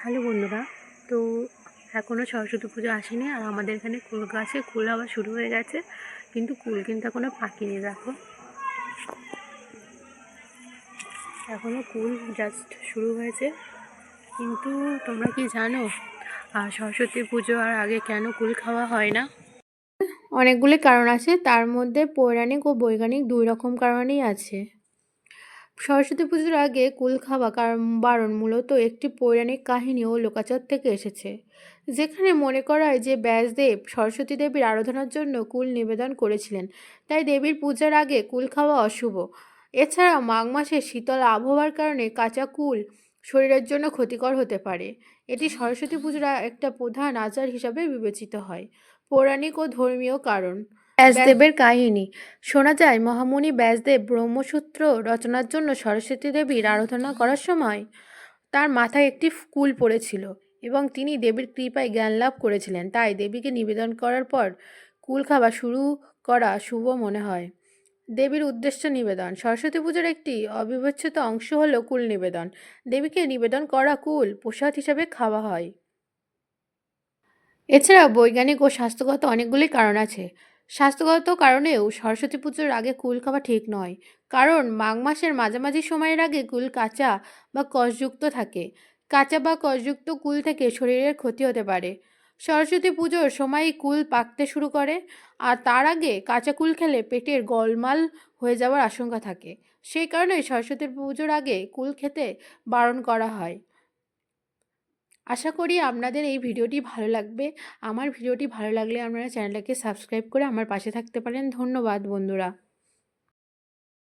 Hello বন্ধুরা। তো এখনও সরস্বতী পুজো আসেনি আর আমাদের এখানে কুল গাছে কুল আবার শুরু হয়ে গেছে, কিন্তু কুল কিন্তু এখনও পাকিনি, দেখো। এখনও কুল জাস্ট শুরু হয়েছে। কিন্তু তোমরা কি জানো আর সরস্বতী পুজো আর আগে কেন কুল খাওয়া হয় না? অনেকগুলি কারণ আছে, তার মধ্যে পৌরাণিক ও বৈজ্ঞানিক দুই রকম কারণেই আছে। সরস্বতী পুজোর আগে কুল খাওয়া বারণ মূলত একটি পৌরাণিক কাহিনী ও লোকাচার থেকে এসেছে, যেখানে মনে করা হয় যে ব্যাসদেব সরস্বতী দেবীর আরাধনার জন্য কুল নিবেদন করেছিলেন, তাই দেবীর পূজার আগে কুল খাওয়া অশুভ। এছাড়া মাঘ মাসে শীতল আবহাওয়ার কারণে কাঁচা কুল শরীরের জন্য ক্ষতিকর হতে পারে। এটি সরস্বতী পুজোর একটা প্রধান আচার হিসাবে বিবেচিত হয়, পৌরাণিক ও ধর্মীয় কারণ। ব্যাসদেবের কাহিনী। শোনা যায় মহামুনি ব্যাসদেব ব্রহ্মসূত্র রচনার জন্য সরস্বতী দেবীর আরাধনা করার সময় তার মাথায় একটি কুল পড়েছিল এবং তিনি দেবীর কৃপায় জ্ঞান লাভ করেছিলেন। তাই দেবীকে নিবেদন করার পর কুল খাওয়া শুরু করা শুভ মনে হয়। দেবীর উদ্দেশ্য নিবেদন। সরস্বতী পুজোর একটি অবিচ্ছেদ্য অংশ হল কুল নিবেদন। দেবীকে নিবেদন করা কুল প্রসাদ হিসাবে খাওয়া হয়। এছাড়া বৈজ্ঞানিক ও স্বাস্থ্যগত অনেকগুলি কারণ আছে। স্বাস্থ্যগত কারণেও সরস্বতী পুজোর আগে কুল খাওয়া ঠিক নয়। কারণ মাঘ মাসের মাঝামাঝি সময়ের আগে কুল কাঁচা বা কষযুক্ত থাকে। কাঁচা বা কষযুক্ত কুল থেকে শরীরের ক্ষতি হতে পারে। সরস্বতী পুজোর সময় কুল পাকতে শুরু করে আর তার আগে কাঁচা কুল খেলে পেটের গোলমাল হয়ে যাওয়ার আশঙ্কা থাকে। সেই কারণে সরস্বতী পুজোর আগে কুল খেতে বারণ করা হয়। আশা করি আপনাদের এই ভিডিওটি ভালো লাগবে। আমার ভিডিওটি ভালো লাগলে আপনারা চ্যানেলটাকে সাবস্ক্রাইব করে আমার পাশে থাকতে পারেন। ধন্যবাদ বন্ধুরা।